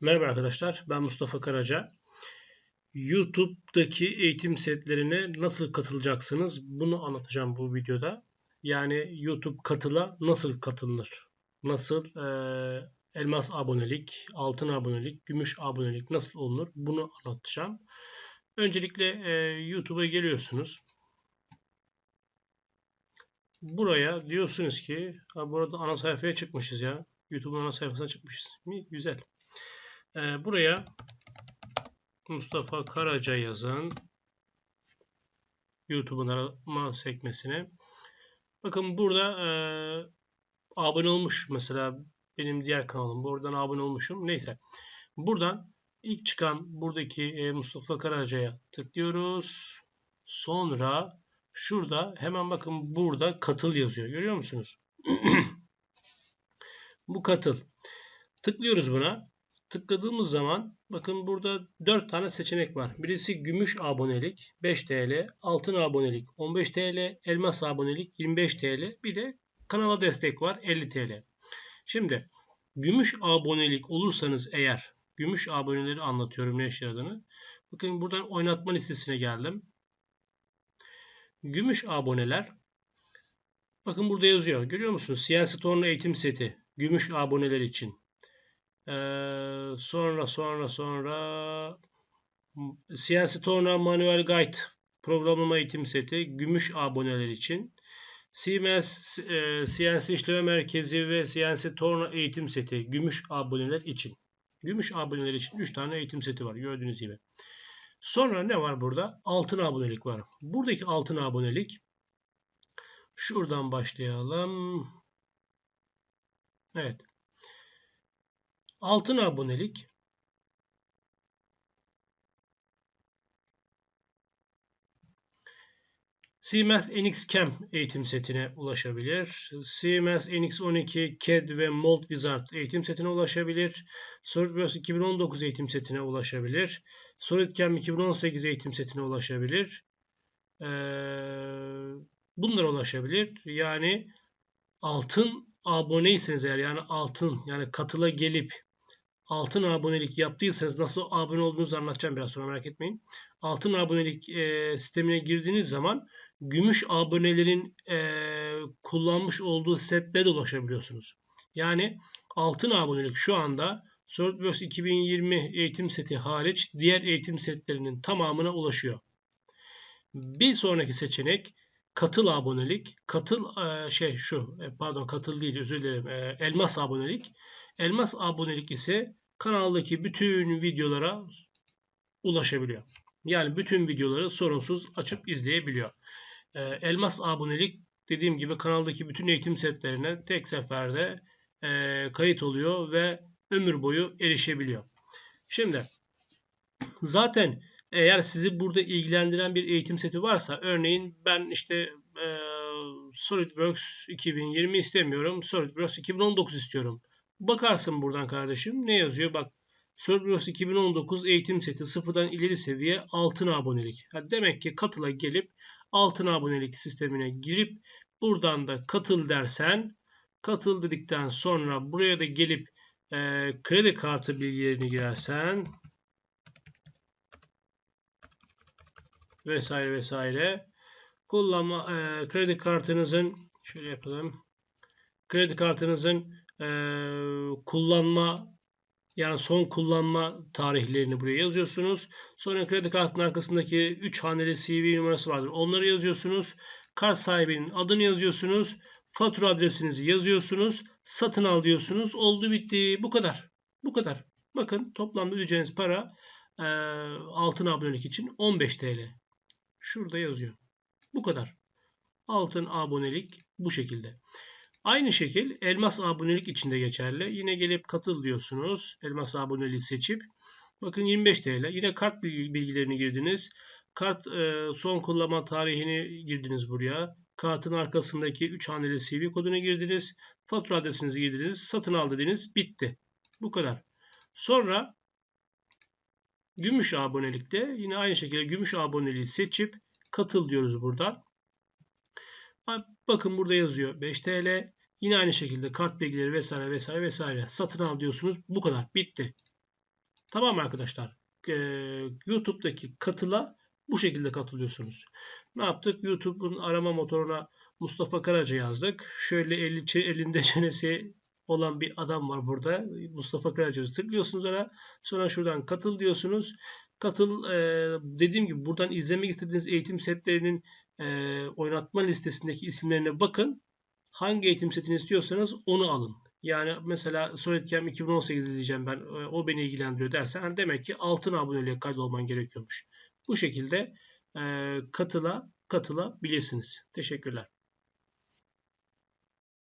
Merhaba arkadaşlar, ben Mustafa Karaca. YouTube'daki eğitim setlerine nasıl katılacaksınız? Bunu anlatacağım bu videoda. Yani YouTube katıla nasıl katılır? Nasıl e, elmas abonelik, altın abonelik, gümüş abonelik nasıl olunur? Bunu anlatacağım. Öncelikle e, YouTube'a geliyorsunuz. Buraya diyorsunuz ki, burada ana sayfaya çıkmışız ya. YouTube'un ana sayfasına çıkmışız. Mi? Güzel. Ee, buraya Mustafa Karaca yazın. YouTube'un arama sekmesine. Bakın burada e, abone olmuş mesela benim diğer kanalım. Buradan abone olmuşum. Neyse. Buradan ilk çıkan buradaki e, Mustafa Karaca'ya tıklıyoruz. Sonra şurada hemen bakın burada katıl yazıyor. Görüyor musunuz? Bu katıl. Tıklıyoruz buna. Tıkladığımız zaman bakın burada 4 tane seçenek var. Birisi gümüş abonelik 5 TL, altın abonelik 15 TL, elmas abonelik 25 TL, bir de kanala destek var 50 TL. Şimdi gümüş abonelik olursanız eğer gümüş aboneleri anlatıyorum ne işe yaradığını. Bakın buradan oynatma listesine geldim. Gümüş aboneler bakın burada yazıyor. Görüyor musunuz? CNC Torna eğitim seti gümüş aboneler için. Ee, sonra sonra sonra CNC Torna Manuel Guide programlama eğitim seti gümüş aboneler için. CMS e, CNC işleme merkezi ve CNC Torna eğitim seti gümüş aboneler için. Gümüş aboneler için 3 tane eğitim seti var gördüğünüz gibi. Sonra ne var burada? Altın abonelik var. Buradaki altın abonelik şuradan başlayalım. Evet. Altın abonelik CMS NX Cam eğitim setine ulaşabilir. CMS NX12 CAD ve Mold Wizard eğitim setine ulaşabilir. SolidWorks 2019 eğitim setine ulaşabilir. SolidCam 2018 eğitim setine ulaşabilir. Ee, bunlara ulaşabilir. Yani altın aboneyseniz eğer yani altın yani katıla gelip altın abonelik yaptıysanız nasıl abone olduğunuzu anlatacağım biraz sonra merak etmeyin. Altın abonelik e, sistemine girdiğiniz zaman gümüş abonelerin e, kullanmış olduğu setlere de ulaşabiliyorsunuz. Yani altın abonelik şu anda SolidWorks 2020 eğitim seti hariç diğer eğitim setlerinin tamamına ulaşıyor. Bir sonraki seçenek katıl abonelik. Katıl e, şey şu e, pardon katıl değil özür dilerim. E, elmas abonelik. Elmas abonelik ise kanaldaki bütün videolara ulaşabiliyor. Yani bütün videoları sorunsuz açıp izleyebiliyor. Ee, elmas abonelik dediğim gibi kanaldaki bütün eğitim setlerine tek seferde e, kayıt oluyor ve ömür boyu erişebiliyor. Şimdi zaten eğer sizi burada ilgilendiren bir eğitim seti varsa örneğin ben işte e, SolidWorks 2020 istemiyorum. SolidWorks 2019 istiyorum. Bakarsın buradan kardeşim ne yazıyor? Bak SolidWorks 2019 eğitim seti sıfırdan ileri seviye altın abonelik. Ha, demek ki katıla gelip altın abonelik sistemine girip buradan da katıl dersen katıl dedikten sonra buraya da gelip e, kredi kartı bilgilerini girersen vesaire vesaire kullanma e, kredi kartınızın şöyle yapalım kredi kartınızın e, kullanma yani son kullanma tarihlerini buraya yazıyorsunuz. Sonra kredi kartının arkasındaki 3 haneli CV numarası vardır. Onları yazıyorsunuz. Kart sahibinin adını yazıyorsunuz. Fatura adresinizi yazıyorsunuz. Satın al diyorsunuz. Oldu bitti. Bu kadar. Bu kadar. Bakın toplamda ödeyeceğiniz para e, altın abonelik için 15 TL. Şurada yazıyor. Bu kadar. Altın abonelik bu şekilde. Aynı şekil elmas abonelik içinde geçerli. Yine gelip katıl diyorsunuz. Elmas aboneliği seçip. Bakın 25 TL. Yine kart bilgilerini girdiniz. Kart e, son kullanma tarihini girdiniz buraya. Kartın arkasındaki 3 haneli CV kodunu girdiniz. Fatura adresinizi girdiniz. Satın al dediniz. Bitti. Bu kadar. Sonra gümüş abonelikte yine aynı şekilde gümüş aboneliği seçip katıl diyoruz buradan. Bakın burada yazıyor 5 TL. Yine aynı şekilde kart bilgileri vesaire vesaire vesaire satın al diyorsunuz. Bu kadar. Bitti. Tamam arkadaşlar? Ee, YouTube'daki katıla bu şekilde katılıyorsunuz. Ne yaptık? YouTube'un arama motoruna Mustafa Karaca yazdık. Şöyle eli, elinde çenesi olan bir adam var burada. Mustafa Karaca'yı tıklıyorsunuz ona. Sonra şuradan katıl diyorsunuz. Katıl e, dediğim gibi buradan izlemek istediğiniz eğitim setlerinin e, oynatma listesindeki isimlerine bakın. Hangi eğitim setini istiyorsanız onu alın. Yani mesela Soyetkem 2018 izleyeceğim ben e, o beni ilgilendiriyor dersen demek ki altın aboneliğe kaydolman gerekiyormuş. Bu şekilde e, katıla katılabilirsiniz. Teşekkürler.